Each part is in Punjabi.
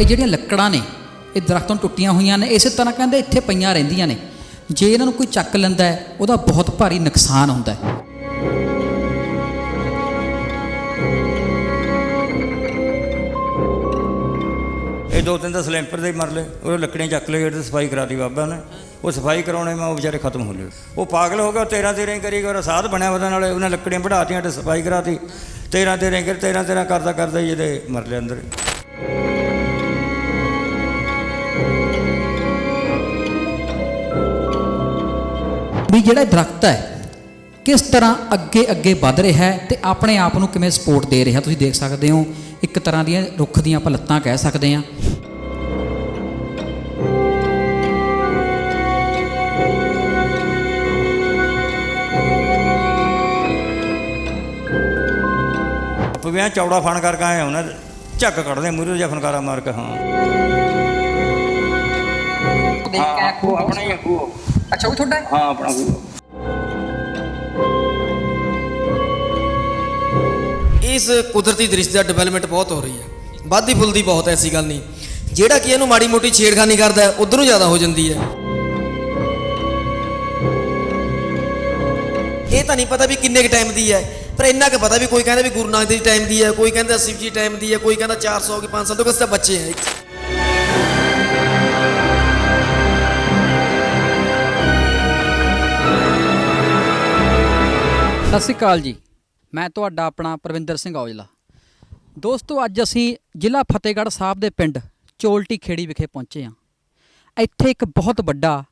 ਇਹ ਜਿਹੜੀਆਂ ਲੱਕੜਾਂ ਨੇ, ਇਹ ਦਰਖਤਾਂ ਤੋਂ ਟੁੱਟੀਆਂ ਹੋਈਆਂ ਨੇ, ਇਸੇ ਤਰ੍ਹਾਂ ਕਹਿੰਦੇ ਇੱਥੇ ਪਈਆਂ ਰਹਿੰਦੀਆਂ ਨੇ। ਜੇ ਇਹਨਾਂ ਨੂੰ ਕੋਈ ਚੱਕ ਲੈਂਦਾ ਹੈ, ਉਹਦਾ ਬਹੁਤ ਭਾਰੀ ਨੁਕਸਾਨ ਹੁੰਦਾ ਹੈ। ਇਹ ਦੋ ਤਿੰਨ ਦਾ ਸਲੈਂਪਰ ਦੇ ਮਰ ਲਏ ਉਹ ਲੱਕੜੀਆਂ ਚੱਕ ਲਏ ਤੇ ਸਫ਼ਾਈ ਕਰਾਤੀ ਬਾਬਾ ਨੇ। ਉਹ ਸਫ਼ਾਈ ਕਰਾਉਣੇ ਮੈਂ ਉਹ ਵਿਚਾਰੇ ਖਤਮ ਹੋ ਲਏ। ਉਹ ਪਾਗਲ ਹੋ ਗਿਆ 13 13 ਹੀ ਕਰੀ ਗਿਆ ਸਾਧ ਬਣਿਆ ਉਹਦੇ ਨਾਲ, ਉਹਨੇ ਲੱਕੜੀਆਂ ਵਢਾਤੀਆਂ ਤੇ ਸਫ਼ਾਈ ਕਰਾਤੀ। 13 13 ਕਰ 13 13 ਕਰਦਾ ਕਰਦਾ ਹੀ ਇਹਦੇ ਮਰ ਲਏ ਅੰਦਰ। ਵੀ ਜਿਹੜਾ ਦਰਖਤ ਹੈ ਕਿਸ ਤਰ੍ਹਾਂ ਅੱਗੇ ਅੱਗੇ ਵੱਧ ਰਿਹਾ ਹੈ ਤੇ ਆਪਣੇ ਆਪ ਨੂੰ ਕਿਵੇਂ ਸਪੋਰਟ ਦੇ ਰਿਹਾ? ਤੁਸੀਂ ਦੇਖ ਸਕਦੇ ਹੋ ਇੱਕ ਤਰ੍ਹਾਂ ਦੀਆਂ ਰੁੱਖ ਦੀਆਂ ਆਪਾਂ ਲੱਤਾਂ ਕਹਿ ਸਕਦੇ ਹਾਂ। ਪਵਿਆਂ ਚੌੜਾ ਫਣ ਕਰਕੇ ਆਏ ਉਹਨਾਂ ਝੱਕ ਕੱਢਦੇ ਮੂਰੇ ਜਿਹਾ ਫਨਕਾਰਾ ਮਾਰ ਕੇ ਹਾਂ। ਹਾਂ ਉਹ ਆਪਣਾ ਹੀ ਖੂਹ ਅੱਛਾ ਉਹ ਤੁਹਾਡਾ ਹਾਂ? ਆਪਣਾ ਇਸ ਕੁਦਰਤੀ ਦ੍ਰਿਸ਼ ਦਾ ਡਿਵੈਲਪਮੈਂਟ ਬਹੁਤ ਹੋ ਰਹੀ ਹੈ। ਵੱਧਦੀ ਫੁੱਲਦੀ ਬਹੁਤ ਹੈ ਐਸੀ ਗੱਲ ਨਹੀਂ। ਜਿਹੜਾ ਕਿ ਇਹਨੂੰ ਮਾੜੀ ਮੋਟੀ ਛੇੜਖਾਨੀ ਕਰਦਾ ਹੈ ਉਧਰੋਂ ਜ਼ਿਆਦਾ ਹੋ ਜਾਂਦੀ ਹੈ। ਇਹ ਤਾਂ ਨਹੀਂ ਪਤਾ ਵੀ ਕਿੰਨੇ ਕ ਟਾਈਮ ਦੀ ਹੈ ਪਰ ਇੰਨਾ ਕੁ ਪਤਾ ਵੀ ਕੋਈ ਕਹਿੰਦਾ ਵੀ ਗੁਰੂ ਨਾਨਕ ਦੇਵ ਜੀ ਟਾਈਮ ਦੀ ਹੈ ਕੋਈ ਕਹਿੰਦਾ ਸ਼ਿਵ ਜੀ ਟਾਈਮ ਦੀ ਹੈ ਕੋਈ ਕਹਿੰਦਾ 400 ਕਿ 500 ਤੋਂ ਕਿਸੇ ਬੱਚੇ ਹੈ। ਸਤਿ ਸ਼੍ਰੀ ਅਕਾਲ ਜੀ। ਮੈਂ ਤੁਹਾਡਾ ਆਪਣਾ ਪ੍ਰਵਿੰਦਰ ਸਿੰਘ ਔਜਲਾ। ਦੋਸਤੋ, ਅੱਜ ਅਸੀਂ ਜ਼ਿਲ੍ਹਾ ਫਤਿਹਗੜ੍ਹ ਸਾਹਿਬ ਦੇ ਪਿੰਡ ਚੋਲਟੀ ਖੇੜੀ ਵਿਖੇ ਪਹੁੰਚੇ ਹਾਂ। ਇੱਥੇ ਇੱਕ ਬਹੁਤ ਵੱਡਾ,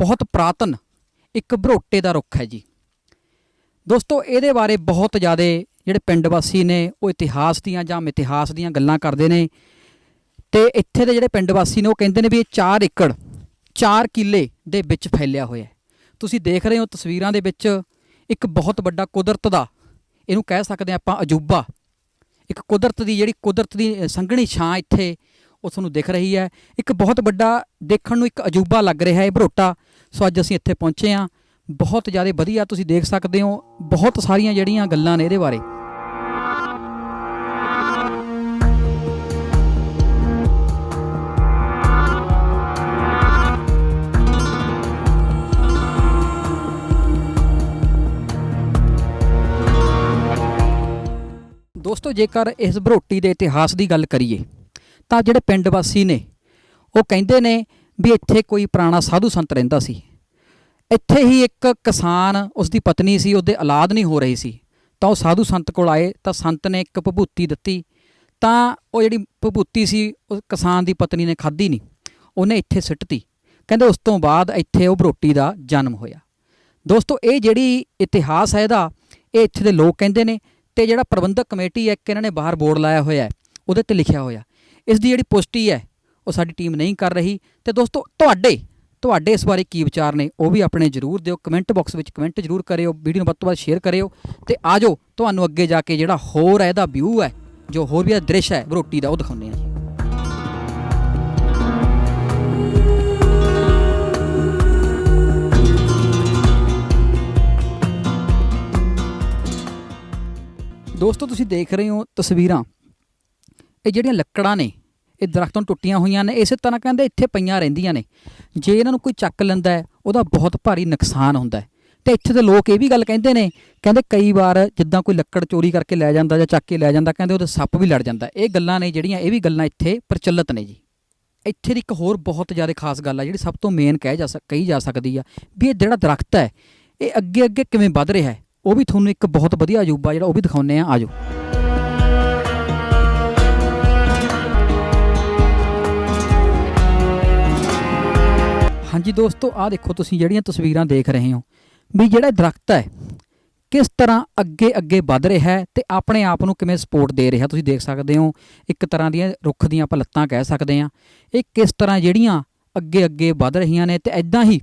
ਬਹੁਤ ਪ੍ਰਾਤਨ ਇੱਕ ਬਰੋਟੇ ਦਾ ਰੁੱਖ ਹੈ ਜੀ। ਦੋਸਤੋ, ਇਹਦੇ ਬਾਰੇ ਬਹੁਤ ਜ਼ਿਆਦਾ ਜਿਹੜੇ ਪਿੰਡ ਵਾਸੀ ਨੇ, ਉਹ ਇਤਿਹਾਸ ਦੀਆਂ ਜਾਂ ਮਿਥਿਹਾਸ ਦੀਆਂ ਗੱਲਾਂ ਕਰਦੇ ਨੇ। ਤੇ ਇੱਥੇ ਦੇ ਜਿਹੜੇ ਪਿੰਡ ਵਾਸੀ ਨੇ, ਉਹ ਕਹਿੰਦੇ ਨੇ ਵੀ ਇਹ 4 ਏਕੜ 4 ਕਿੱਲੇ ਦੇ ਵਿੱਚ ਫੈਲਿਆ ਹੋਇਆ ਹੈ। ਤੁਸੀਂ ਦੇਖ ਰਹੇ ਹੋ ਤਸਵੀਰਾਂ ਦੇ ਵਿੱਚ ਇੱਕ ਬਹੁਤ ਵੱਡਾ ਕੁਦਰਤ ਦਾ, ਇਹਨੂੰ ਕਹਿ ਸਕਦੇ ਹਾਂ ਆਪਾਂ ਅਜੂਬਾ। ਇੱਕ ਕੁਦਰਤ ਦੀ ਜਿਹੜੀ ਕੁਦਰਤ ਦੀ ਸੰਘਣੀ ਛਾਂ ਇੱਥੇ ਉਹ ਤੁਹਾਨੂੰ ਦਿਖ ਰਹੀ ਹੈ। ਇੱਕ ਬਹੁਤ ਵੱਡਾ ਦੇਖਣ ਨੂੰ ਇੱਕ ਅਜੂਬਾ ਲੱਗ ਰਿਹਾ ਹੈ ਭਰੋਟਾ ਸੋ ਅੱਜ ਅਸੀਂ ਇੱਥੇ ਪਹੁੰਚੇ ਹਾਂ। ਬਹੁਤ ਜ਼ਿਆਦਾ ਵਧੀਆ ਤੁਸੀਂ ਦੇਖ ਸਕਦੇ ਹੋ। ਬਹੁਤ ਸਾਰੀਆਂ ਜਿਹੜੀਆਂ ਗੱਲਾਂ ਨੇ ਇਹਦੇ ਬਾਰੇ। ਦੋਸਤੋ, ਜੇਕਰ ਇਸ ਬਰੋਟੀ ਦੇ ਇਤਿਹਾਸ ਦੀ ਗੱਲ ਕਰੀਏ, ਤਾਂ ਜਿਹੜੇ ਪਿੰਡ ਵਾਸੀ ਨੇ, ਉਹ ਕਹਿੰਦੇ ਨੇ ਵੀ ਇੱਥੇ ਕੋਈ ਪੁਰਾਣਾ ਸਾਧੂ ਸੰਤ ਰਹਿੰਦਾ ਸੀ। ਇੱਥੇ ਹੀ ਇੱਕ ਕਿਸਾਨ ਉਸ ਦੀ ਪਤਨੀ ਸੀ, ਉਹਦੇ ਔਲਾਦ ਨਹੀਂ ਹੋ ਰਹੀ ਸੀ। ਤਾਂ ਉਹ ਸਾਧੂ ਸੰਤ ਕੋਲ ਆਏ, ਤਾਂ ਸੰਤ ਨੇ ਇੱਕ ਭਭੂਤੀ ਦਿੱਤੀ। ਤਾਂ ਉਹ ਜਿਹੜੀ ਭਭੂਤੀ ਸੀ, ਉਹ ਕਿਸਾਨ ਦੀ ਪਤਨੀ ਨੇ ਖਾਧੀ ਨਹੀਂ। ਉਹਨੇ ਇੱਥੇ ਸਿੱਟਤੀ। ਕਹਿੰਦੇ ਉਸ ਤੋਂ ਬਾਅਦ ਇੱਥੇ ਉਹ ਬਰੋਟੀ ਦਾ ਜਨਮ ਹੋਇਆ। ਦੋਸਤੋ, ਇਹ ਜਿਹੜੀ ਇਤਿਹਾਸ ਹੈ ਇਹਦਾ, ਇਹ ਇੱਥੇ ਦੇ ਲੋਕ ਕਹਿੰਦੇ ਨੇ ਤੇ ਜਿਹੜਾ ਪ੍ਰਬੰਧਕ ਕਮੇਟੀ ਹੈ ਇੱਕ ਇਹਨਾਂ ਨੇ ਬਾਹਰ ਬੋਰਡ ਲਾਇਆ ਹੋਇਆ ਹੈ, ਉਹਦੇ ਤੇ ਲਿਖਿਆ ਹੋਇਆ। ਇਸ ਦੀ ਜਿਹੜੀ ਪੁਸ਼ਟੀ ਹੈ, ਉਹ ਸਾਡੀ ਟੀਮ ਨਹੀਂ ਕਰ ਰਹੀ। ਤੇ ਦੋਸਤੋ, ਤੁਹਾਡੇ ਤੁਹਾਡੇ ਇਸ ਬਾਰੇ ਕੀ ਵਿਚਾਰ ਨੇ, ਉਹ ਵੀ ਆਪਣੇ ਜਰੂਰ ਦਿਓ। ਕਮੈਂਟ ਬਾਕਸ ਵਿੱਚ ਕਮੈਂਟ ਜਰੂਰ ਕਰਿਓ, ਵੀਡੀਓ ਨੂੰ ਵੱਧ ਤੋਂ ਵੱਧ ਸ਼ੇਅਰ ਕਰਿਓ ਤੇ ਆਜੋ ਤੁਹਾਨੂੰ ਅੱਗੇ ਜਾ ਕੇ ਜਿਹੜਾ ਹੋਰ ਹੈ, ਇਹਦਾ ਵਿਊ ਹੈ, ਜੋ ਹੋਰ ਵੀ ਇਹਦਾ ਦ੍ਰਿਸ਼ ਹੈ, ਰੋਟੀ ਦਾ, ਉਹ ਦਿਖਾਉਂਦੇ ਹਾਂ। ਦੋਸਤੋ, ਤੁਸੀਂ ਦੇਖ ਰਹੇ ਹੋ ਤਸਵੀਰਾਂ। ਇਹ ਜਿਹੜੀਆਂ ਲੱਕੜਾਂ ਨੇ, ਇਹ ਦਰਖਤਾਂ ਟੁੱਟੀਆਂ ਹੋਈਆਂ ਨੇ, ਇਸੇ ਤਰ੍ਹਾਂ ਕਹਿੰਦੇ ਇੱਥੇ ਪਈਆਂ ਰਹਿੰਦੀਆਂ ਨੇ। ਜੇ ਇਹਨਾਂ ਨੂੰ ਕੋਈ ਚੱਕ ਲੈਂਦਾ ਹੈ, ਉਹਦਾ ਬਹੁਤ ਭਾਰੀ ਨੁਕਸਾਨ ਹੁੰਦਾ ਹੈ। ਤੇ ਇੱਥੇ ਦੇ ਲੋਕ ਇਹ ਵੀ ਗੱਲ ਕਹਿੰਦੇ ਨੇ, ਕਹਿੰਦੇ ਕਈ ਵਾਰ ਜਿੱਦਾਂ ਕੋਈ ਲੱਕੜ ਚੋਰੀ ਕਰਕੇ ਲੈ ਜਾਂਦਾ ਜਾਂ ਚੱਕ ਕੇ ਲੈ ਜਾਂਦਾ, ਕਹਿੰਦੇ ਉਹਦੇ ਸੱਪ ਵੀ ਲੜ ਜਾਂਦਾ ਇਹ ਗੱਲਾਂ ਨੇ ਜਿਹੜੀਆਂ, ਇਹ ਵੀ ਗੱਲਾਂ ਇੱਥੇ ਪ੍ਰਚਲਿਤ ਨੇ ਜੀ। ਇੱਥੇ ਦੀ ਇੱਕ ਹੋਰ ਬਹੁਤ ਜ਼ਿਆਦਾ ਖਾਸ ਗੱਲ ਆ, ਜਿਹੜੀ ਸਭ ਤੋਂ ਮੇਨ ਕਹਿ ਜਾ ਸਕ, ਕਹੀ ਜਾ ਸਕਦੀ ਆ, ਵੀ ਇਹ ਜਿਹੜਾ ਦਰਖਤ ਹੈ, ਇਹ ਅੱਗੇ ਅੱਗੇ ਕਿਵੇਂ ਵੱਧ ਰਿਹਾ ਹੈ? ਉਹ ਵੀ ਤੁਹਾਨੂੰ ਇੱਕ ਬਹੁਤ ਵਧੀਆ ਅਜੂਬਾ ਜਿਹੜਾ ਉਹ ਵੀ ਦਿਖਾਉਂਦੇ ਆ ਆਜੋ। ਹਾਂਜੀ ਦੋਸਤੋ, ਆਹ ਦੇਖੋ ਤੁਸੀਂ ਜਿਹੜੀਆਂ ਤਸਵੀਰਾਂ ਦੇਖ ਰਹੇ ਹੋ, ਵੀ ਜਿਹੜਾ ਦਰਖਤ ਹੈ, ਕਿਸ ਤਰ੍ਹਾਂ ਅੱਗੇ ਅੱਗੇ ਵੱਧ ਰਿਹਾ ਹੈ ਤੇ ਆਪਣੇ ਆਪ ਨੂੰ ਕਿਵੇਂ ਸਪੋਰਟ ਦੇ ਰਿਹਾ। ਤੁਸੀਂ ਦੇਖ ਸਕਦੇ ਹੋ, ਇੱਕ ਤਰ੍ਹਾਂ ਦੀਆਂ ਰੁੱਖ ਦੀਆਂ ਆਪਾਂ ਲੱਤਾਂ ਕਹਿ ਸਕਦੇ ਹਾਂ। ਇਹ ਕਿਸ ਤਰ੍ਹਾਂ ਜਿਹੜੀਆਂ ਅੱਗੇ ਅੱਗੇ ਵੱਧ ਰਹੀਆਂ ਨੇ ਤੇ ਐਦਾਂ ਹੀ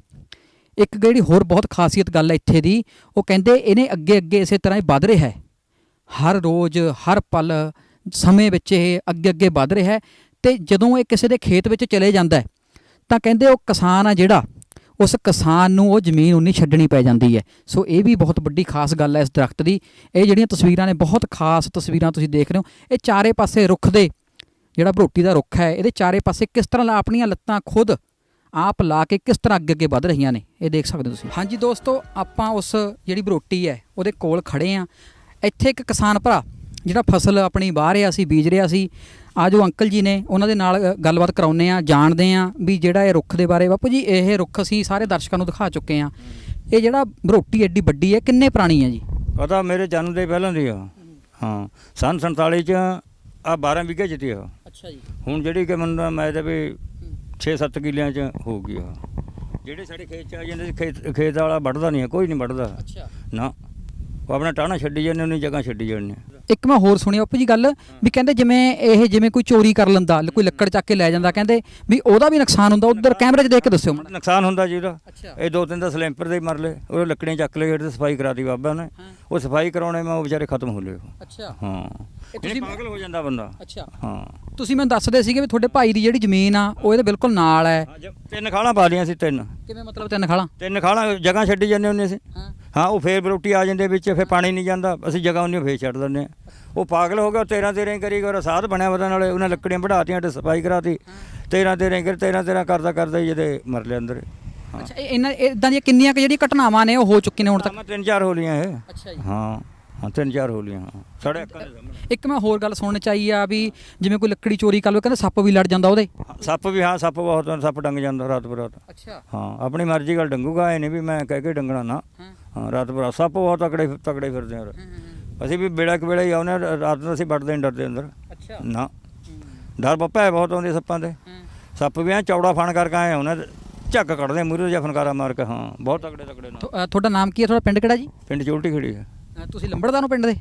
ਇੱਕ ਜਿਹੜੀ ਹੋਰ ਬਹੁਤ ਖਾਸੀਅਤ ਗੱਲ ਹੈ ਇੱਥੇ ਦੀ, ਉਹ ਕਹਿੰਦੇ ਇਹਨੇ ਅੱਗੇ ਅੱਗੇ ਇਸੇ ਤਰ੍ਹਾਂ ਹੀ ਵੱਧ ਰਿਹਾ ਹੈ। ਹਰ ਰੋਜ਼, ਹਰ ਪਲ, ਸਮੇਂ ਵਿੱਚ ਇਹ ਅੱਗੇ ਅੱਗੇ ਵੱਧ ਰਿਹਾ ਹੈ ਤੇ ਜਦੋਂ ਇਹ ਕਿਸੇ ਦੇ ਖੇਤ ਵਿੱਚ ਚਲੇ ਜਾਂਦਾ ਹੈ, ਤਾਂ ਕਹਿੰਦੇ ਉਹ ਕਿਸਾਨ ਆ ਜਿਹੜਾ, ਉਸ ਕਿਸਾਨ ਨੂੰ ਉਹ ਜ਼ਮੀਨ ਉਨੀ ਛੱਡਣੀ ਪੈ ਜਾਂਦੀ ਹੈ। ਸੋ ਇਹ ਵੀ ਬਹੁਤ ਵੱਡੀ ਖਾਸ ਗੱਲ ਹੈ ਇਸ ਦਰਖਤ ਦੀ। ਇਹ ਜਿਹੜੀਆਂ ਤਸਵੀਰਾਂ ਨੇ, ਬਹੁਤ ਖਾਸ ਤਸਵੀਰਾਂ ਤੁਸੀਂ ਦੇਖ ਰਹੇ ਹੋ। ਇਹ ਚਾਰੇ ਪਾਸੇ ਰੁੱਖ ਦੇ, ਜਿਹੜਾ ਬਰੋਟੀ ਦਾ ਰੁੱਖ ਹੈ, ਇਹਦੇ ਚਾਰੇ ਪਾਸੇ ਕਿਸ ਤਰ੍ਹਾਂ ਲਾ- ਆਪਣੀਆਂ ਲੱਤਾਂ ਖੁਦ ਆਪ ਲਾ ਕੇ ਕਿਸ ਤਰ੍ਹਾਂ ਅੱਗੇ ਅੱਗੇ ਵਧ ਰਹੀਆਂ ਨੇ ਇਹ ਦੇਖ ਸਕਦੇ ਹੋ ਤੁਸੀਂ। ਹਾਂਜੀ ਦੋਸਤੋ ਆਪਾਂ ਉਸ ਜਿਹੜੀ ਬਰੋਟੀ ਹੈ ਉਹਦੇ ਕੋਲ ਖੜੇ ਆ ਇੱਥੇ ਇੱਕ ਕਿਸਾਨ ਭਰਾ ਜਿਹੜਾ ਫਸਲ ਆਪਣੀ ਵਾਹ ਰਿਹਾ ਸੀ ਬੀਜ ਰਿਹਾ ਸੀ। ਆ ਜੋ ਅੰਕਲ ਜੀ ਨੇ ਉਹਨਾਂ ਦੇ ਨਾਲ ਗੱਲਬਾਤ ਕਰਾਉਨੇ ਆ ਜਾਣਦੇ ਆ ਵੀ ਜਿਹੜਾ ਇਹ ਰੁੱਖ ਦੇ ਬਾਰੇ। ਬਾਪੂ ਜੀ ਇਹ ਰੁੱਖ ਅਸੀਂ ਸਾਰੇ ਦਰਸ਼ਕਾਂ ਨੂੰ ਦਿਖਾ ਚੁੱਕੇ ਆ ਇਹ ਜਿਹੜਾ ਬਰੋਟੀ ਐਡੀ ਵੱਡੀ ਹੈ ਕਿੰਨੇ ਪੁਰਾਣੀ ਹੈ ਜੀ? ਪਤਾ ਮੇਰੇ ਜਨਮ ਦੇ ਪਹਿਲਾਂ ਦੀ ਆ। ਹਾਂ ਸਨ 47 ਚ ਆ 12 ਵਿਗੇ ਜਿੱਤੀ ਆ। ਅੱਛਾ ਜੀ। ਹੁਣ ਜਿਹੜੀ ਕਿ ਮੈਨੂੰ ਮੈਂ ਤੇ ਵੀ 6-7 ਕਿੱਲਿਆਂ ਚ ਹੋ ਗਈ ਆ ਜਿਹੜੇ ਸਾਡੇ ਖੇਤ ਚ ਆ ਜਾਂਦੇ ਸੀ, ਖੇਤ ਖੇਤ ਵਾਲਾ ਵੱਢਦਾ ਨਹੀਂ ਹੈ ਕੋਈ ਨਹੀਂ ਵੱਢਦਾ। ਅੱਛਾ। ਨਾ। ਉਹ ਆਪਣਾ ਟਾਣਾ ਛੱਡੀ ਜਾਂਦੇ ਉਹਨੀ ਜਗ੍ਹਾ ਛੱਡੀ ਜਾਂਦੇ ਇੱਕ ਮੈਂ ਹੋਰ ਸੁਣੀ ਬਾਪੂ ਜੀ ਗੱਲ ਵੀ ਕਹਿੰਦੇ ਜਿਵੇਂ ਇਹ ਜਿਵੇਂ ਕੋਈ ਚੋਰੀ ਕਰ ਲੈਂਦਾ ਕੋਈ ਲੱਕੜ ਚੱਕ ਕੇ ਲੈ ਜਾਂਦਾ ਕਹਿੰਦੇ ਵੀ ਉਹਦਾ ਵੀ ਨੁਕਸਾਨ ਹੁੰਦਾ ਉਧਰ ਕੈਮਰੇ 'ਚ ਦੇਖ ਕੇ ਦੱਸਿਓ ਮਾੜਾ। ਨੁਕਸਾਨ ਹੁੰਦਾ ਜੀ ਉਹਦਾ। ਅੱਛਾ। ਇਹ ਦੋ ਤਿੰਨ ਦਾ ਸਲੈਂਪਰ ਦੇ ਮਰ ਲਏ ਉਹ ਲੱਕੜੀਆਂ ਚੱਕ ਲਏ ਤੇ ਸਫ਼ਾਈ ਕਰਾ ਦੀ ਬਾਬਾ ਨੇ ਹਾਂ। ਉਹ ਸਫ਼ਾਈ ਕਰਾਉਣੇ ਮੈਂ ਉਹ ਵਿਚਾਰੇ ਖਤਮ ਹੋ ਲਏ ਉਹ। ਅੱਛਾ। ਹਾਂ। ਇਹ ਇਹ ਤੁਸੀਂ- ਪਾਗਲ ਹੋ ਜਾਂਦਾ ਬੰਦਾ। ਅੱਛਾ। ਹਾਂ। ਤੁਸੀਂ ਮੈਨੂੰ ਦੱਸਦੇ ਸੀਗੇ ਵੀ ਤੁਹਾਡੇ ਭਾਈ ਦੀ ਜਿਹੜੀ ਜ਼ਮੀਨ ਆ ਉਹ ਇਹਦੇ ਬਿਲਕੁਲ ਨਾਲ ਹੈ। ਹਾਂ, ਜ- ਤਿੰਨ ਖਾਲਾਂ ਪਾ ਲੀਆਂ ਸੀ ਤਿੰਨ। ਕਿਵੇਂ ਮਤਲਬ ਤਿੰਨ ਖਾਲਾਂ? ਤਿੰਨ ਖਾਲਾਂ ਜਗ੍ਹਾ ਛੱਡੀ ਜਾਂਦੇ ਹੁੰਦੇ ਸੀ। ਹਾਂ। ਹਾਂ ਉਹ ਫੇਰ ਰੋਟੀ ਆ ਜਾਂਦੇ ਵਿੱਚ ਫੇਰ ਪਾਣੀ ਨਹੀਂ ਜਾਂਦਾ ਅਸੀਂ ਜਗ੍ਹਾ ਉਹਨੇ ਫੇਰ ਛੱਡ ਦਿੰਦੇ ਹਾਂ। ਉਹ ਪਾਗਲ ਹੋ ਗਿਆ 13 13 ਹੀ ਕਰੀ ਗਿਆ ਸਾਧ ਬਣਿਆ ਉਹਦੇ ਨਾਲੇ ਉਹਨੇ ਲੱਕੜੀਆਂ ਵਢਾਤੀਆਂ ਤੇ ਸਫ਼ਾਈ ਕਰਾਤੀ। 13 13 ਕਰ 13 13 ਕਰਦਾ ਕਰਦਾ ਹੀ ਜਿਹਦੇ ਮਰ ਲਿਆ ਅੰਦਰ। ਹਾਂ। ਅੱਛਾ ਇਹ ਇਹਨਾਂ ਇਦਾਂ ਦੀਆਂ ਕਿੰਨੀਆਂ ਕੁ ਜਿਹੜੀਆਂ ਘਟਨਾਵਾਂ ਨੇ ਉਹ ਹੋ ਚੁੱਕੀਆਂ ਨੇ ਹੁਣ ਤੱਕ? ਮੈਂ ਤਿੰਨ ਚਾਰ ਹੋ ਲੀਆਂ ਇਹ। ਅੱਛਾ ਜੀ। ਹਾਂ। ਹਾਂ ਤਿੰਨ ਚਾਰ ਹੋ ਲੀਆਂ ਹਾਂ। ਸਾਡੇ ਅੱਖਾਂ ਦੇ ਸਾਹਮਣੇ। ਇੱਕ ਮੈਂ ਹੋਰ ਗੱਲ ਸੁਣਨ ਚ ਆਈ ਆ ਵੀ ਜਿਵੇਂ ਕੋਈ ਲੱਕੜੀ ਚੋਰੀ ਕਰ ਲਵੇ ਕਹਿੰਦੇ ਸੱਪ ਵੀ ਲੜ ਜਾਂਦਾ ਉਹਦੇ। ਸੱਪ ਵੀ ਹਾਂ ਸੱਪ ਬਹੁਤ ਸੱਪ ਡੰਗ ਜਾਂਦਾ ਰਾਤ ਬਰਾਤ। ਅੱਛਾ। ਹਾਂ ਆਪਣੀ ਮਰਜ਼ੀ ਗੱਲ ਡੰਗੂਗਾ ਇਹ ਨਹੀਂ ਵੀ ਮੈਂ ਕਹਿ ਕੇ ਡੰਗਣਾ ਨਾ। ਹਾਂ। ਰਾਤ ਬਰਾਤ ਸੱਪ ਬਹੁਤ ਤਕੜੇ ਤਕੜੇ ਫਿਰਦੇ ਆ। ਅਸੀਂ ਵੀ ਬੇੜਾ ਕੁ ਵੇਲੇ ਹੀ ਆਉਂਦੇ ਹਾਂ, ਰਾਤ ਨੂੰ ਅਸੀਂ ਵੱਡਦੇ ਨਹੀਂ ਡਰਦੇ ਅੰਦਰ। ਅੱਛਾ। ਨਾ। ਡਰ ਬੱਪਾ ਹੈ ਬਹੁਤ ਆਉਂਦੇ ਸੱਪਾਂ ਦੇ ਸੱਪ ਵੀ ਐ ਚੌੜਾ ਫਣ ਕਰਕੇ ਆਏ ਉਹਨਾਂ ਝੱਗ ਕੱਢਦੇ ਮੂਰੇ ਜਿਹਾ ਫਨਕਾਰਾ ਮਾਰ ਕੇ ਹਾਂ ਬਹੁਤ ਤਕੜੇ ਤਕੜੇ ਨਾ ਤੁਹਾਡਾ ਨਾਮ ਕੀ ਹੈ? ਤੁਹਾਡਾ ਪਿੰਡ ਕਿਹੜਾ ਜੀ? ਪਿੰਡ ਚੋਲਟੀ ਖੜੀ ਹੈ। ਅ, ਤੁਸੀਂ ਲੰਬੜਦਾਰ ਹੋ ਪਿੰਡ ਦੇ?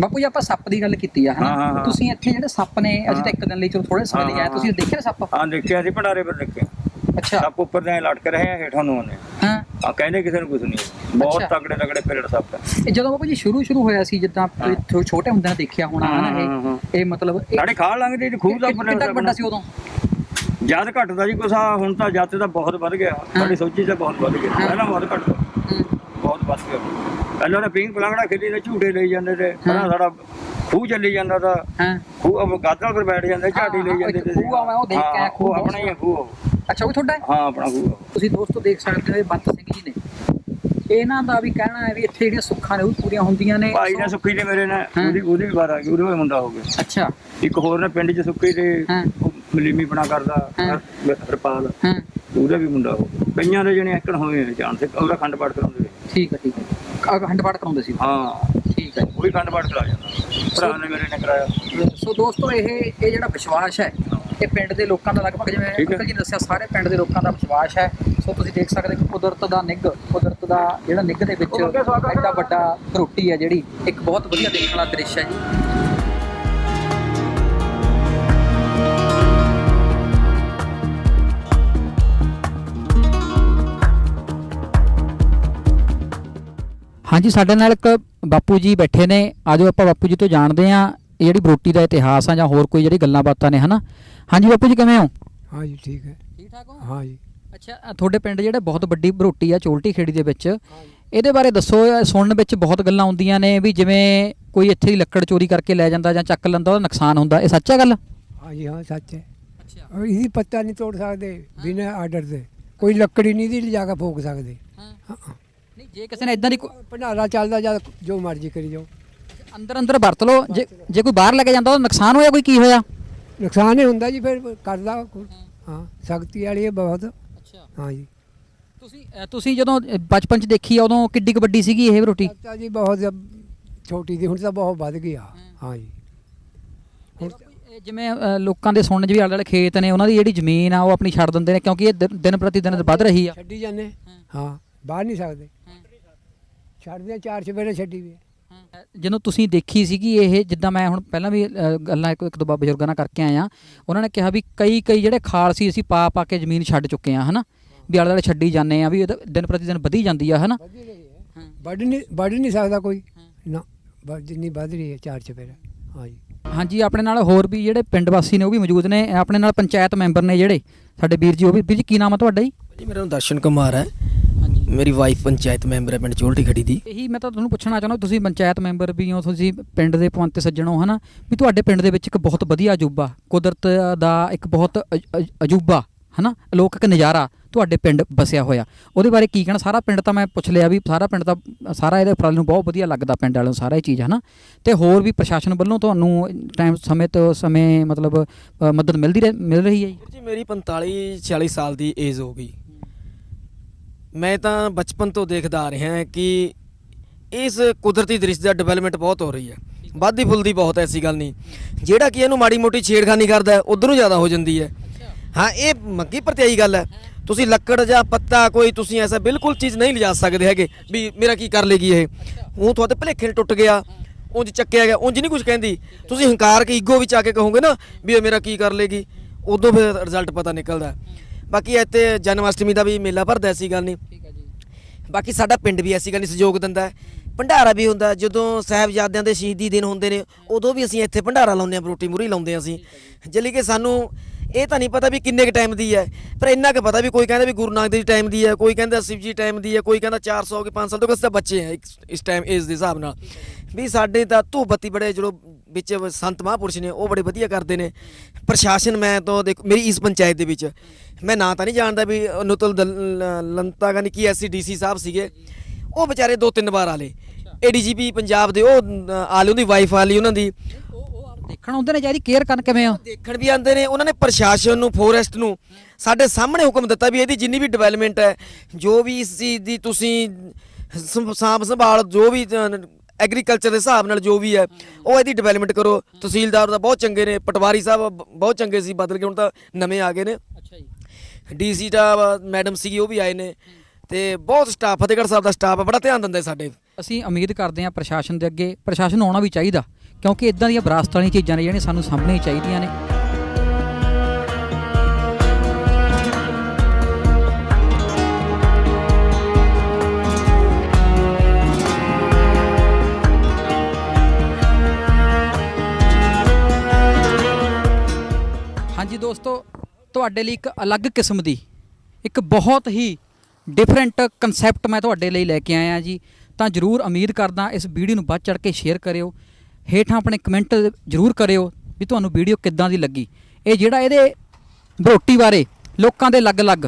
ਬਾਪੂ ਜੀ ਆਪਾਂ ਸੱਪ ਦੀ ਗੱਲ ਕੀਤੀ ਆ ਹਾਂ, ਹਾਂ, ਹਨਾ ਹਾਂ। ਤੁਸੀਂ ਇੱਥੇ ਜਿਹੜੇ ਸੱਪ ਨੇ ਅਸੀਂ ਤਾਂ ਇੱਕ ਦਿਨ ਲਈ ਚਲੋ ਥੋੜੇ ਸਮੇਂ ਲਈ ਆਏ। ਤੁਸੀਂ ਦੇਖੇ ਨੇ ਸੱਪ? ਹਾਂ ਦੇਖਿਆ ਸੀ ਭੰਡਾਰੇ ਪਰ ਦੇਖਿਆ। ਅੱਛਾ। ਸੱਪ ਉੱਪਰ ਦੇ ਲਟਕ ਰਹੇ ਆ ਹੇਠਾਂ ਨੂੰ ਆਉਂਦੇ ਹਾਂ। ਆ ਕਹਿੰਦੇ ਕਿਸੇ ਨੂੰ ਕੁਝ ਨਹੀਂ ਬਹੁਤ ਅੱਛਾ। ਤਕੜੇ ਤਕੜੇ ਪੇੜ ਸੱਪ ਇਹ ਜਦੋਂ ਬਾਪੂ ਜੀ ਸ਼ੁਰੂ ਸ਼ੁਰੂ ਹੋਇਆ ਸੀ ਜਿੱਦਾਂ ਤੁਸੀਂ ਥੋ- ਛੋਟੇ ਹੁੰਦਿਆਂ ਦੇਖਿਆ ਹੋਣਾ ਹਨਾ ਹਾਂ, ਹਾਂ। ਇਹ ਇਹ ਮਤਲਬ ਇਹ ਸਾਡੇ ਖਾਲ ਲੰਘਦੀ ਤੇ ਖੂਹ ਦਾ ਕਿੰਨਾ ਕੁ ਵੱਡਾ ਸੀ ਉਦੋਂ? ਜਦ ਘਟਦਾ ਜੀ ਕੁਛ ਹੁਣ ਤਾਂ ਜਦ ਤਾਂ ਬਹੁਤ ਵੱਧ ਗਿਆ। ਸਾਡੀ ਸੋਚੀ ਤੇ ਬਹੁਤ ਵੱਧ ਗਿਆ। ਪਹਿਲਾਂ ਬਹੁਤ ਘੱਟ। ਬਹੁਤ ਵੱਧ ਗਿਆ। ਪਹਿਲਾਂ ਤਾਂ ਪਿੰਗ ਪਲੰਗੜਾ ਖੇਡੀ ਤੇ ਝੂਟੇ ਲਈ ਜਾਂਦੇ ਤੇ ਪਹਿਲਾਂ ਸਾਡਾ ਖੂਹ ਚੱਲੀ ਜਾਂਦਾ ਤਾਂ ਹਾਂ। ਖੂਹ ਅਬ ਗਾਦਲ ਪਰ ਬੈਠ ਜਾਂਦੇ ਝਾਟੀ ਲਈ ਜਾਂਦੇ ਇੱਕ ਖੂਹ ਆ, ਮੈਂ ਉਹ ਦੇਖ ਕੇ ਖੂਹ ਆਪਣਾ ਹੀ ਖੂਹ। ਅੱਛਾ ਉਹ ਤੁਹਾਡਾ ਹੈ? ਆਪਣਾ ਖੂਹ। ਤੁਸੀਂ ਦੋਸਤੋ ਦੇਖ ਸਕਦੇ ਹੋ ਇਹ ਬੰਤ ਸਿੰਘ ਜੀ ਨੇ। ਇਹਨਾਂ ਦਾ ਵੀ ਕਹਿਣਾ ਹੈ ਵੀ ਇੱਥੇ ਜਿਹੜੀਆਂ ਸੁੱਖਾਂ ਨੇ ਉਹ ਪੂਰੀਆਂ ਹੁੰਦੀਆਂ ਨੇ। ਭਾਈ ਨੇ ਸੁੱਖੀ ਤੇ ਮੇਰੇ ਨੇ ਉਹਦੀ ਉਹਦੀ ਵੀ ਵਾਰ ਆ ਗਈ ਉਹਦੇ ਵੀ ਮੁੰਡਾ ਹੋ ਗਿਆ। ਅੱਛਾ। ਇੱਕ ਹੋਰ ਨੇ ਪਿੰਡ 'ਚ ਸੁੱਕੀ ਤੇ ਮਲੀਮੀ ਬਣਾ ਕਰਦਾ। ਹਰਪਾਲ। ਉਹਦਾ ਵੀ ਮੁੰਡਾ ਹੋ ਗਿਆ। ਕਈਆਂ ਦੇ ਜਿਹੜੇ ਐਕਣ ਹੋਏ ਆ ਜਾਣ ਤੇ ਉਹਦਾ ਖੰਡ ਪਾਠ ਕਰਾਉਂਦੇ ਨੇ। ਠੀਕ ਹੈ ਠੀਕ ਹੈ। ਹੰਡ ਪਾਠ ਕਰਾਉਂਦੇ ਸੀ। ਹਾਂ ਠੀਕ ਹੈ ਉਹ ਵੀ ਖੰਡ ਪਾਠ ਕਰਾ ਜਾਂਦਾ। ਭਰਾ ਨੇ ਮੇਰੇ ਨੇ ਕਰਾਇਆ। ਸੋ ਦੋਸਤੋ ਇਹ ਇਹ ਜਿਹੜਾ ਵਿਸ਼ਵਾਸ ਹੈ ਇਹ ਪਿੰਡ ਦੇ ਲੋਕਾਂ ਦਾ ਲਗਭਗ ਜਿਵੇਂ। ਅੰਕਲ ਜੀ ਨੇ ਦੱਸਿਆ ਸਾਰੇ ਪਿੰਡ ਦੇ ਲੋਕਾਂ ਦਾ ਵਿਸ਼ਵਾਸ ਹੈ। ਸੋ ਤੁਸੀਂ ਦੇਖ ਸਕਦੇ ਹੋ ਕਿ ਕੁਦਰਤ ਦਾ ਨਿੱਘ ਕੁਦਰਤ ਦਾ ਜਿਹੜਾ ਨਿੱਘ ਦੇ ਵਿੱਚ ਐਡਾ ਵੱਡਾ ਰੋਟੀ ਹੈ ਜਿਹੜੀ ਇੱਕ ਬਹੁਤ ਵਧੀਆ ਦੇਖਣ ਵਾਲਾ ਦ੍ਰਿਸ਼ ਹੈ ਜੀ। ਹਾਂਜੀ ਸਾਡੇ ਨਾਲ ਇੱਕ ਬਾਪੂ ਜੀ ਬੈਠੇ ਨੇ। ਆਜੋ ਆਪਾਂ ਬਾਪੂ ਜੀ ਤੋਂ ਜਾਣਦੇ ਆ ਇਹ ਜਿਹੜੀ ਬਰੋਟੀ ਦਾ ਇਤਿਹਾਸ ਆ ਜਾਂ ਹੋਰ ਕੋਈ ਜਿਹੜੀ ਗੱਲਾਂ ਬਾਤਾਂ ਨੇ ਹਨਾ? ਹਾਂਜੀ ਬਾਪੂ ਜੀ ਕਿਵੇਂ ਹੋ? ਹਾਂ ਠੀਕ ਹੈ। ਠੀਕ ਠਾਕ ਹੋ? ਹਾਂ ਅੱਛਾ ਤੁਹਾਡੇ ਪਿੰਡ ਜਿਹੜਾ ਬਹੁਤ ਵੱਡੀ ਬਰੋਟੀ ਆ ਚੋਲਟੀ ਖੇੜੀ ਦੇ ਵਿੱਚ ਇਹਦੇ ਬਾਰੇ ਦੱਸੋ ਸੁਣਨ ਵਿੱਚ ਬਹੁਤ ਗੱਲਾਂ ਆਉਂਦੀਆਂ ਨੇ ਵੀ ਜਿਵੇਂ ਕੋਈ ਇੱਥੇ ਹੀ ਲੱਕੜ ਚੋਰੀ ਕਰਕੇ ਲੈ ਜਾਂਦਾ ਜਾਂ ਚੱਕ ਲੈਂਦਾ ਉਹਦਾ ਨੁਕਸਾਨ ਹੁੰਦਾ। ਇਹ ਸੱਚ ਹੈ ਗੱਲ? ਹਾਂ ਹਾਂ ਸੱਚ ਹੈ। ਅੱਛਾ। ਇਹਦੀ ਪੱਤਾ ਨਹੀਂ ਤੋੜ ਸਕਦੇ ਬਿਨਾਂ ਆਰਡਰ ਦੇ। ਕੋਈ ਲੱਕੜੀ ਨਹੀਂ ਦੀ ਲਿਜਾ ਕੇ ਫੋਕ ਸਕਦੇ। ਹਾਂ। ਨਹੀਂ ਜੇ ਕਿਸੇ ਨੇ ਇਦਾਂ ਦੀ ਕੋਈ- ਭੰਡਾਰਾ ਚੱਲਦਾ ਜਾਂ ਜੋ ਮਰਜ਼ੀ ਕਰੀ ਜਾਓ। ਅੰਦਰ ਅੰਦਰ ਵਰਤ ਲਓ ਜੇ ਜੇ ਕੋਈ ਬਾਹਰ ਲੈ ਜਾਂਦਾ ਉਹਦਾ ਨੁਕਸਾਨ ਹੋਇਆ ਕੋਈ ਕੀ ਹੋਇਆ? ਨੁਕਸਾਨ ਹੀ ਹੁੰਦਾ ਜੀ ਫਿਰ ਕਰਦਾ ਹਾਂ। ਸ਼ਕਤੀ ਵਾਲੀ ਇਹ ਬਹੁਤ। ਅੱਛਾ। ਹਾਂ ਜੀ। ਤੁਸੀਂ ਤੁਸੀਂ ਜਦੋਂ ਬਚਪਨ ਚ ਦੇਖੀ ਉਦੋਂ ਕਿੱਡੀ ਕੁ ਸੀਗੀ ਇਹ ਰੋਟੀ? ਚਾਚਾ ਜੀ ਬਹੁਤ ਛੋਟੀ ਸੀ ਹੁਣ ਤਾਂ ਬਹੁਤ ਵੱਧ ਗਈ ਆ ਹਾਂ ਜੀ। ਜਿਵੇਂ ਲੋਕਾਂ ਦੇ ਸੁਣਨ ਚ ਵੀ ਆਲੇ ਦੁਆਲੇ ਖੇਤ ਨੇ ਉਹਨਾਂ ਦੀ ਜਿਹੜੀ ਜ਼ਮੀਨ ਆ ਉਹ ਆਪਣੀ ਛੱਡ ਦਿੰਦੇ ਨੇ ਕਿਉਂਕਿ ਇਹ ਦਿਨ- ਦਿਨ ਪ੍ਰਤੀ ਦਿਨ ਵੱਧ ਰਹੀ ਆ। ਛੱਡੀ ਜਾਂਦੇ। ਹਾਂ। ਬਾਹਰ ਨਹੀਂ ਸਕਦੇ। ਛੱਡਦੇ ਚਾਰ ਚਵੇਰੇ ਛੱਡੀ ਵੀ ਜਦੋਂ ਤੁਸੀਂ ਦੇਖੀ ਸੀਗੀ ਇਹ ਜਿੱਦਾਂ ਮੈਂ ਹੁਣ ਪਹਿਲਾਂ ਵੀ ਗੱਲਾਂ ਇੱਕ ਇੱਕ ਦੋ ਬਜ਼ੁਰਗਾਂ ਨਾਲ ਕਰਕੇ ਆਇਆ ਉਹਨਾਂ ਨੇ ਕਿਹਾ ਵੀ ਕਈ ਕਈ ਜਿਹੜੇ ਖਾਲ ਸੀ ਅਸੀਂ ਪਾ ਪਾ ਕੇ ਜ਼ਮੀਨ ਛੱਡ ਚੁੱਕੇ ਆ ਹਨਾ? ਵੀ ਆਲੇ ਦੁਆਲੇ ਛੱਡੀ ਜਾਂਦੇ ਆ ਵੀ ਇਹਦਾ ਦਿਨ ਪ੍ਰਤੀ ਦਿਨ ਵਧੀ ਜਾਂਦੀ ਆ ਹਨਾ? ਵੱਢ ਨਹੀਂ ਵੱਢ ਨਹੀਂ ਸਕਦਾ ਕੋਈ। ਨਾ ਜਿੰਨੀ ਵੱਧ ਰਹੀ ਹੈ ਚਾਰ ਚਵੇਰੇ ਹਾਂ ਜੀ। ਹਾਂਜੀ ਆਪਣੇ ਨਾਲ ਹੋਰ ਵੀ ਜਿਹੜੇ ਪਿੰਡ ਵਾਸੀ ਨੇ ਉਹ ਵੀ ਮੌਜੂਦ ਨੇ। ਆਪਣੇ ਨਾਲ ਪੰਚਾਇਤ ਮੈਂਬਰ ਨੇ ਜਿਹੜੇ ਸਾਡੇ ਵੀਰ ਜੀ ਉਹ ਵੀ ਵੀਰ ਜੀ ਕੀ ਨਾਮ ਆ ਤੁਹਾਡਾ ਜੀ? ਜੀ ਮੇਰਾ ਨਾਮ ਦਰਸ਼ਨ ਕੁਮਾਰ ਹੈ। ਹਾਂਜੀ ਮੇਰੀ ਵਾਈਫ ਪੰਚਾਇਤ ਮੈਂਬਰ ਹੈ ਪਿੰਡ ਚੋਲਟੀ ਖੜੀ ਦੀ। ਇਹੀ ਮੈਂ ਤਾਂ ਤੁਹਾਨੂੰ ਪੁੱਛਣਾ ਚਾਹੁੰਦਾ ਤੁਸੀਂ ਪੰਚਾਇਤ ਮੈਂਬਰ ਵੀ ਹੋ ਤੁਸੀਂ ਪਿੰਡ ਦੇ ਪਵੰਤੇ ਸੱਜਣ ਹਨਾ? ਵੀ ਤੁਹਾਡੇ ਪਿੰਡ ਦੇ ਵਿੱਚ ਇੱਕ ਬਹੁਤ ਵਧੀਆ ਅਜੂਬਾ ਕੁਦਰਤ ਦਾ ਇੱਕ ਬਹੁਤ ਅਜ- ਅਜ- ਅਜੂਬਾ ਹਨਾ? ਅਲੌਕਿਕ ਨਜ਼ਾਰਾ ਤੁਹਾਡੇ ਪਿੰਡ ਵਸਿਆ ਹੋਇਆ। ਉਹਦੇ ਬਾਰੇ ਕੀ ਕਹਿਣਾ? ਸਾਰਾ ਪਿੰਡ ਤਾਂ ਮੈਂ ਪੁੱਛ ਲਿਆ ਵੀ ਸਾਰਾ ਪਿੰਡ ਤਾਂ ਸਾਰਾ ਇਹਦੇ ਉਪਰਾਲੇ ਨੂੰ ਬਹੁਤ ਵਧੀਆ ਲੱਗਦਾ ਪਿੰਡ ਵਾਲਿਆਂ ਨੂੰ ਸਾਰਾ ਇਹ ਚੀਜ਼ ਹਨਾ? ਤੇ ਹੋਰ ਵੀ ਪ੍ਰਸ਼ਾਸਨ ਵੱਲੋਂ ਤੁਹਾਨੂੰ ਟਾਈਮ ਸਮੇਂ ਤੋਂ ਸਮੇਂ ਮਤਲਬ ਅ, ਮਦਦ ਮਿਲਦੀ ਰਹਿ- ਮਿਲ ਰਹੀ ਹੈ ਜੀ? ਮੇਰੀ 45 46 ਸਾਲ ਦੀ ਏਜ ਹੋ ਗਈ। ਮੈਂ ਤਾਂ ਬਚਪਨ ਤੋਂ ਦੇਖਦਾ ਆ ਰਿਹਾ ਕਿ ਇਸ ਕੁਦਰਤੀ ਦ੍ਰਿਸ਼ ਦਾ ਡਿਵੈਲਪਮੈਂਟ ਬਹੁਤ ਹੋ ਰਹੀ ਹੈ। ਵਾਧੀ ਫੁੱਲਦੀ ਬਹੁਤ ਐਸੀ ਗੱਲ ਨਹੀਂ। ਜਿਹੜਾ ਕਿ ਇਹਨੂੰ ਮਾੜੀ ਮੋਟੀ ਛੇੜਖਾਨੀ ਕਰਦਾ ਹੈ ਨੂੰ ਜ਼ਿਆਦਾ ਹੋ ਜਾਂਦੀ ਹੈ। ਹਾਂ, ਇਹ ਮੱਗੀ ਪ੍ਰਤਿਆਈ ਗੱਲ ਹੈ। ਤੁਸੀਂ ਲੱਕੜ ਜਾਂ ਪੱਤਾ ਕੋਈ ਤੁਸੀਂ ਐਸਾ ਬਿਲਕੁਲ ਚੀਜ਼ ਨਹੀਂ ਲਿਜਾ ਸਕਦੇ ਹੈਗੇ ਵੀ ਮੇਰਾ ਕੀ ਕਰ ਲੇਗੀ ਇਹ। ਉਹ ਤੁਹਾਡੇ ਭਲੇਖੇ ਨਾਲ ਟੁੱਟ ਗਿਆ, ਉਂਝ ਚੱਕਿਆ ਗਿਆ, ਉਂਝ ਨਹੀਂ ਕੁਝ ਕਹਿੰਦੀ। ਤੁਸੀਂ ਹੰਕਾਰ ਕੇ ਈਗੋ ਵਿੱਚ ਆ ਕੇ ਕਹੋਗੇ ਨਾ ਵੀ ਇਹ ਮੇਰਾ ਕੀ ਕਰ ਲੇਗੀ। ਉਦੋਂ ਫਿਰ ਰਿਜ਼ਲਟ ਪਤਾ ਨਿਕਲਦਾ ਬਾਕੀ ਇੱਥੇ ਜਨਮ ਅਸ਼ਟਮੀ ਦਾ ਵੀ ਮੇਲਾ ਭਰਦਾ ਐਸੀ ਗੱਲ ਨਹੀਂ। ਬਾਕੀ ਸਾਡਾ ਪਿੰਡ ਵੀ ਐਸੀ ਗੱਲ ਨਹੀਂ ਸਹਿਯੋਗ ਦਿੰਦਾ ਹੈ। ਭੰਡਾਰਾ ਵੀ ਹੁੰਦਾ ਜਦੋਂ ਸਾਹਿਬਜ਼ਾਦਿਆਂ ਦੇ ਸ਼ਹੀਦੀ ਦਿਨ ਹੁੰਦੇ ਨੇ ਉਦੋਂ ਵੀ ਅਸੀਂ ਇੱਥੇ ਭੰਡਾਰਾ ਲਾਉਂਦੇ ਹਾਂ ਰੋਟੀ ਮੁਰੀ ਲਾਉਂਦੇ ਹਾਂ ਅਸੀਂ। ਜਲੀ ਕਿ ਸਾਨੂੰ ਇਹ ਤਾਂ ਨਹੀਂ ਪਤਾ ਵੀ ਕਿੰਨੇ ਕ ਟਾਈਮ ਦੀ ਹੈ ਪਰ ਇੰਨਾ ਕੁ ਪਤਾ ਵੀ ਕੋਈ ਕਹਿੰਦਾ ਵੀ ਗੁਰੂ ਨਾਨਕ ਦੇਵ ਜੀ ਟਾਈਮ ਦੀ ਹੈ ਕੋਈ ਕਹਿੰਦਾ ਸ਼ਿਵ ਜੀ ਟਾਈਮ ਦੀ ਹੈ ਕੋਈ ਕਹਿੰਦਾ 400 ਕਿ 500 ਤੋਂ ਕਿਸੇ ਬੱਚੇ ਹੈ ਇਸ- ਟਾਈਮ ਏਜ ਦੇ ਹਿਸਾਬ ਨਾਲ। ਵੀ ਸਾਡੇ ਤਾਂ ਧੂਪ ਬੱਤੀ ਬੜੇ ਜਿਹੜੋ ਵਿੱਚ ਸੰਤ ਮਹਾਂਪੁਰਸ਼ ਨੇ ਉਹ ਬੜੇ ਵਧੀਆ ਕਰਦੇ ਨੇ। ਪ੍ਰਸ਼ਾਸਨ ਮੈਂ ਤਾਂ ਦੇਖ ਮੇਰੀ ਇਸ ਪੰਚਾਇਤ ਦੇ ਵਿੱਚ ਮੈਂ ਨਾਂ ਤਾਂ ਨਹੀਂ ਜਾਣਦਾ ਵੀ ਨੁਤਲ ਲੰਤਾ ਗਾਨੀ ਕੀ ਐਸੀ ਡੀਸੀ ਸਾਹਿਬ ਸੀਗੇ। ਉਹ ਵਿਚਾਰੇ ਦੋ ਤਿੰਨ ਵਾਰ ਆਲੇ। ਏਡੀਜੀਪੀ ਪੰਜਾਬ ਦੇ ਉਹ ਆਲੇ ਉਹਦੀ ਵਾਈਫ ਆਲੀ ਉਹਨਾਂ ਦੀ। ਦੇਖਣ ਆਉਂਦੇ ਨੇ ਜਿਹੜੀ ਕੇਅਰ ਕਰਨ ਕਿਵੇਂ ਆ? ਦੇਖਣ ਵੀ ਆਉਂਦੇ ਨੇ ਉਹਨਾਂ ਨੇ ਪ੍ਰਸ਼ਾਸਨ ਨੂੰ ਫੋਰੈਸਟ ਨੂੰ ਸਾਡੇ ਸਾਹਮਣੇ ਹੁਕਮ ਦਿੱਤਾ ਵੀ ਇਹਦੀ ਜਿੰਨੀ ਵੀ ਡਿਵੈਲਪਮੈਂਟ ਹੈ ਜੋ ਵੀ ਇਸ ਚੀਜ਼ ਦੀ ਤੁਸੀਂ ਸਾਂਭ ਸੰਭਾਲ ਜੋ ਵੀ ਐਗਰੀਕਲਚਰ ਦੇ ਹਿਸਾਬ ਨਾਲ ਜੋ ਵੀ ਹੈ ਉਹ ਇਹਦੀ ਡਿਵੈਲਪਮੈਂਟ ਕਰੋ। ਤਹਿਸੀਲਦਾਰ ਦਾ ਬਹੁਤ ਚੰਗੇ ਨੇ ਪਟਵਾਰੀ ਸਾਹਿਬ ਬਹੁਤ ਚੰਗੇ ਸੀ ਬਦਲ ਕੇ ਹੁਣ ਤਾਂ ਨਵੇਂ ਆ ਗਏ ਨੇ। ਅੱਛਾ ਜੀ। ਡੀਸੀ ਦਾ ਮੈਡਮ ਸੀਗੀ ਉਹ ਵੀ ਆਏ ਨੇ। ਤੇ ਬਹੁਤ ਸਟਾਫ ਫਤਿਹਗੜ੍ਹ ਸਾਹਿਬ ਦਾ ਸਟਾਫ ਬੜਾ ਧਿਆਨ ਦਿੰਦਾ ਸਾਡੇ। ਅਸੀਂ ਉਮੀਦ ਕਰਦੇ ਹਾਂ ਪ੍ਰਸ਼ਾਸਨ ਦੇ ਅੱਗੇ ਪ੍ਰਸ਼ਾਸਨ ਆਉਣਾ ਵੀ ਚਾਹੀਦਾ ਕਿਉਂਕਿ ਇਦਾਂ ਦੀਆਂ ਵਿਰਾਸਤ ਵਾਲੀਆਂ ਚੀਜ਼ਾਂ ਨੇ ਜਿਹੜੀਆਂ ਸਾਨੂੰ ਸਾਹਮਣੇ ਚਾਹੀਦੀਆਂ ਨੇ। ਤੁਹਾਡੇ ਲਈ ਇੱਕ ਅਲੱਗ ਕਿਸਮ ਦੀ, ਇੱਕ ਬਹੁਤ ਹੀ ਡਿਫਰੈਂਟ ਕਨਸੈਪਟ ਮੈਂ ਤੁਹਾਡੇ ਲਈ ਲੈ ਕੇ ਆਇਆ ਜੀ। ਤਾਂ ਜਰੂਰ ਉਮੀਦ ਕਰਦਾ ਇਸ ਵੀਡੀਓ ਨੂੰ ਵੱਧ ਚੜ ਕੇ ਸ਼ੇਅਰ ਕਰਿਓ। ਹੇਠਾਂ ਆਪਣੇ ਕਮੈਂਟ ਜਰੂਰ ਕਰਿਓ ਵੀ ਤੁਹਾਨੂੰ ਵੀਡੀਓ ਕਿੱਦਾਂ ਦੀ ਲੱਗੀ। ਇਹ ਜਿਹੜਾ ਇਹਦੇ ਬਰੋਟੀ ਬਾਰੇ ਲੋਕਾਂ ਦੇ ਅਲੱਗ-ਅਲੱਗ,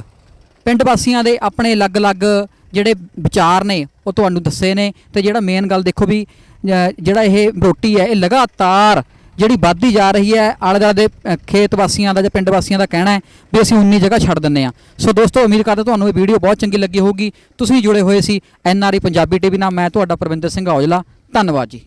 ਪਿੰਡ ਵਾਸੀਆਂ ਦੇ ਆਪਣੇ ਅਲੱਗ-ਅਲੱਗ ਜਿਹੜੇ ਵਿਚਾਰ ਨੇ, ਉਹ ਤੁਹਾਨੂੰ ਦੱਸੇ ਨੇ। ਤੇ ਜਿਹੜਾ ਮੇਨ ਗੱਲ ਦੇਖੋ ਵੀ ਜਿਹੜਾ ਇਹ ਬਰੋਟੀ ਹੈ, ਇਹ ਲਗਾਤਾਰ ਜਿਹੜੀ ਵੱਧਦੀ ਜਾ ਰਹੀ ਹੈ ਆਲੇ ਦੁਆਲੇ ਦੇ ਖੇਤ ਵਾਸੀਆਂ ਦਾ ਜਾਂ ਪਿੰਡ ਵਾਸੀਆਂ ਦਾ ਕਹਿਣਾ ਹੈ ਵੀ ਅਸੀਂ 19 ਜਗ੍ਹਾ ਛੱਡ ਦਿੰਨੇ ਆ ਸੋ ਦੋਸਤੋ, ਉਮੀਦ ਕਰਦੇ ਤੁਹਾਨੂੰ ਇਹ ਵੀਡੀਓ ਬਹੁਤ ਚੰਗੀ ਲੱਗੀ ਹੋਊਗੀ। ਤੁਸੀਂ ਜੁੜੇ ਹੋਏ C N R I Punjabi TV ਨਾਲ। ਮੈਂ ਤੁਹਾਡਾ ਪ੍ਰਵਿੰਦਰ ਸਿੰਘ ਔਜਲਾ। ਧੰਨਵਾਦ ਜੀ।